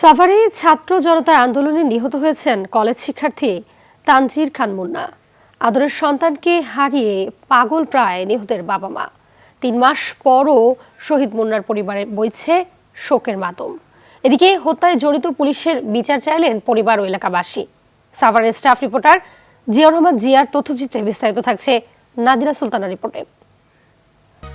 সাভারে ছাত্র জনতার আন্দোলনে নিহত হয়েছেন কলেজ শিক্ষার্থী তানজির খান মুন্না। আদরের সন্তানকে হারিয়ে পাগল প্রায় নিহতের বাবা মা। তিন মাস পরও শহীদ মুন্নার পরিবারে বইছে শোকের মাতম। এদিকে হত্যায় জড়িত পুলিশের বিচার চাইলেন পরিবার ও এলাকাবাসী। সাভারের স্টাফ রিপোর্টার জিয়া রহমান জিয়ার তথ্যচিত্রে বিস্তারিত থাকছে নাদিরা সুলতানা রিপোর্টে।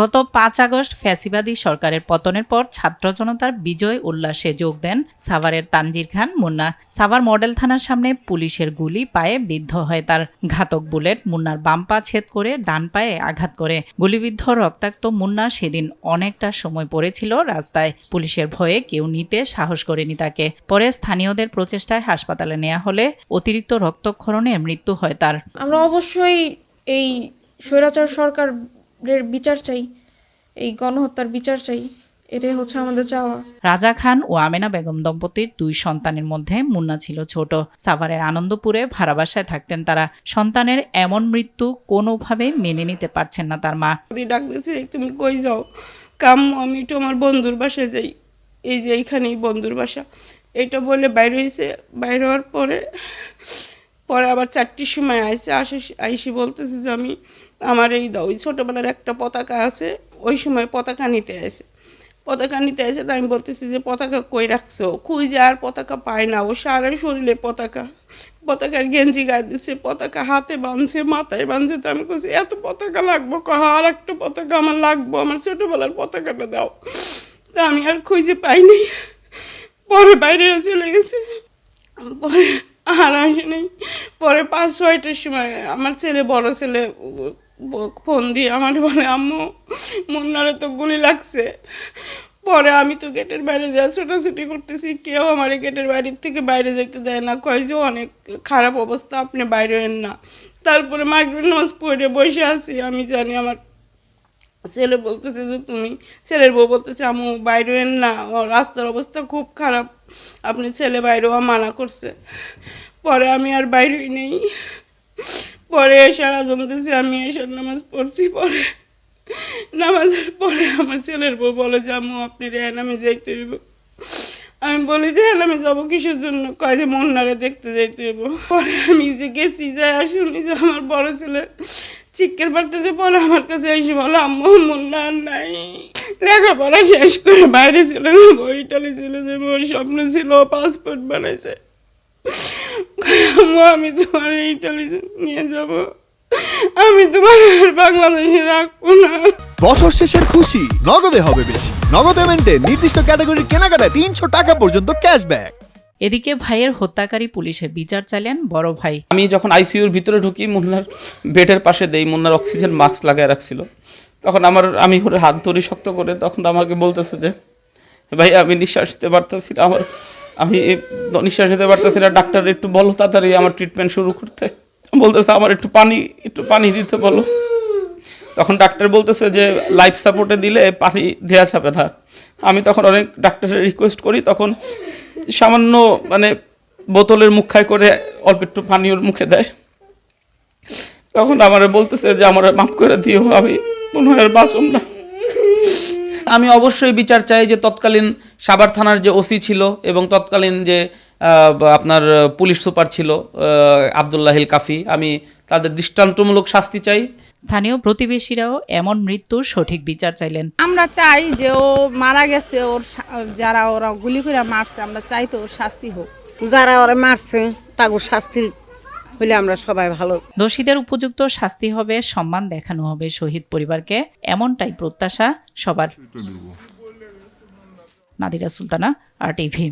গত পাঁচ আগস্ট ফ্যাসিবাদী সরকারের পতনের পর ছাত্র জনতার বিজয় উল্লাসে যোগ দেন সাভারের তানজির খান মুন্না। সাভার মডেল থানার সামনে পুলিশের গুলি পায়ে বিদ্ধ হয় তার ঘাতক বুলেট। মুন্নার বাম পা ছেদ করে ডান পায়ে আঘাত করে। গুলিবিদ্ধ রক্তাক্ত মুন্না সেদিন অনেকটা সময় পড়েছিল রাস্তায়। পুলিশের ভয়ে কেউ নিতে সাহস করেনি তাকে। পরে স্থানীয়দের প্রচেষ্টায় হাসপাতালে নেওয়া হলে অতিরিক্ত রক্তক্ষরণে মৃত্যু হয় তার। আমরা অবশ্যই এই স্বৈরাচার সরকারের বিচার চাই এই গণহত্যার বিচার চাই এটাই হচ্ছে আমাদের চাওয়া। রাজা খান ও আমেনা বেগম দম্পতির দুই সন্তানের মধ্যে মুন্না ছিল ছোট। সাভারের আনন্দপুরে ভাড়া বাসায় থাকতেন তারা। সন্তানের এমন মৃত্যু কোনোভাবে মেনে নিতে পারছেন না তার মা। ডাক দিয়েছে তুমি কই যাও? কাম আমি তো আমার বন্ধুর বাসায় যাই। এই যে এইখানেই বন্ধুর বাসা। এইটা বলে বাইরে হয়েছে বাইরে হওয়ার পরে পরে আবার চারটির সময় আইসে আসে আইসি বলতেছে যে আমি আমার এই ওই ছোটোবেলার একটা পতাকা আছে, ওই সময় পতাকা নিতে আসে। পতাকা নিতে আসে তো আমি বলতেছি যে, পতাকা কই রাখছো? খুঁজে আর পতাকা পায় না, ও সারা শরীরে পতাকা। পতাকার গেঞ্জি গায়ে দিচ্ছে পতাকা হাতে বাঁধছে, মাথায় বাঁধছে তো আমি বলছি, এত পতাকা লাগবো কহা? আর একটা পতাকা আমার লাগবো, আমার ছোটোবেলার পতাকাটা দাও। তা আমি আর খুঁজে পাইনি। পরে বাইরে চলে গেছে। পরে আর আসেনি পরে পাঁচ ছয়টার সময় আমার ছেলে, বড় ছেলে ফোন দিয়ে আমার বলে, আম্মু, মুন্নারে তো গুলি লাগছে। পরে আমি তো গেটের বাইরে যা ছোটাছুটি করতেছি, কেউ আমার গেটের বাইরের থেকে বাইরে যেতে দেয় না। কয় যে, অনেক খারাপ অবস্থা, আপনি বাইরে এন না। তারপরে মাগরিব নামাজ পড়ে বসে আছি। আমি জানি আমার ছেলে বলতেছে যে, তুমি ছেলের বউ বলতেছে আমু বাইরে এন না। রাস্তার অবস্থা খুব খারাপ। আপনি ছেলে বাইরে হওয়া মানা করছে। পরে আমি আর বাইরেই নেই। পরে এসারা জমতেছি আমি এসার নামাজ পড়ছি পরে। নামাজের পরে আমার ছেলের বউ বলে যে, আম্মু, আপনি রেহান আমি যাইতে হইব। আমি বলি যে হ্যাঁ আমি যাব কিসের জন্য? কয় যে, মন্নারে দেখতে যাইতে হইব। পরে আমি যে গেছি, যাই শুনি যে আমার বড় ছেলে চিকের পারতেছে পরে আমার কাছে এসে বলো, আম্মু, মুন্না নাই। লেখাপড়া শেষ করে বাইরে চলে যাব, ইটালি চলে যাব স্বপ্ন ছিল পাসপোর্ট বানাইছে। আম্মু আমি তোমার ইটালি নিয়ে যাব। আমি তোমার বাংলাদেশে রাখব না। বছর শেষের খুশি নগদে হবে বেশি। নগদ পেমেন্টে নির্দিষ্ট ক্যাটাগরির কেনাকাটায় তিনশো টাকা পর্যন্ত ক্যাশব্যাক এদিকে ভাইয়ের হত্যাকারী পুলিশে বিচার চাইলেন বড় ভাই। আমি যখন আইসিইউর ভিতরে ঢুকি মুন্নার বেডের পাশে দেই মুন্নার অক্সিজেন মাস্ক লাগায় রাখছিল। তখন আমার আমি হাত ধরি শক্ত করে তখন আমাকে বলতেছে যে ভাই আমি নিঃশ্বাস নিতে পারতেছি না আমার আমি নিঃশ্বাস নিতে পারতেছি না। ডাক্তার, একটু বলো তাড়াতাড়ি আমার ট্রিটমেন্ট শুরু করতে। বলতেছে আমার একটু পানি একটু পানি দিতে বলো। তখন ডাক্তার বলতেছে যে লাইফ সাপোর্টে দিলে পানি দেওয়া যাবে না। আমি তখন অনেক ডাক্তারের রিকোয়েস্ট করি, তখন সামান্য মানে বোতলের মুখায় করে অল্প একটু পানি ওর মুখে দেয়। তখন আমার বলতেছে যে, আমার মাফ করে দিও, আমি মনে হয় আর বাঁচুম না। আমি অবশ্যই বিচার চাই যে তৎকালীন সাভার থানার যে ওসি ছিল এবং তৎকালীন যে আপনার পুলিশ সুপার ছিল আবদুল্লাহিল কাফি আমি তাদের দৃষ্টান্তমূলক শাস্তি চাই। স্থানীয় প্রতিবেশীরাও এমন মৃত্যুর সঠিক বিচার চাইলেন। আমরা চাই যে ও মারা গেছে ওর যারা ওরা গুলি করে মারছে আমরা চাই তো ওর শাস্তি হোক। যারা ওরা মারছে তাকে শাস্তি হইলে আমরা সবাই ভালো। দোষীদের উপযুক্ত শাস্তি হবে সম্মান দেখানো হবে শহীদ পরিবারকে। এমনটাই প্রত্যাশা সবার। Nadira Sultana R TV.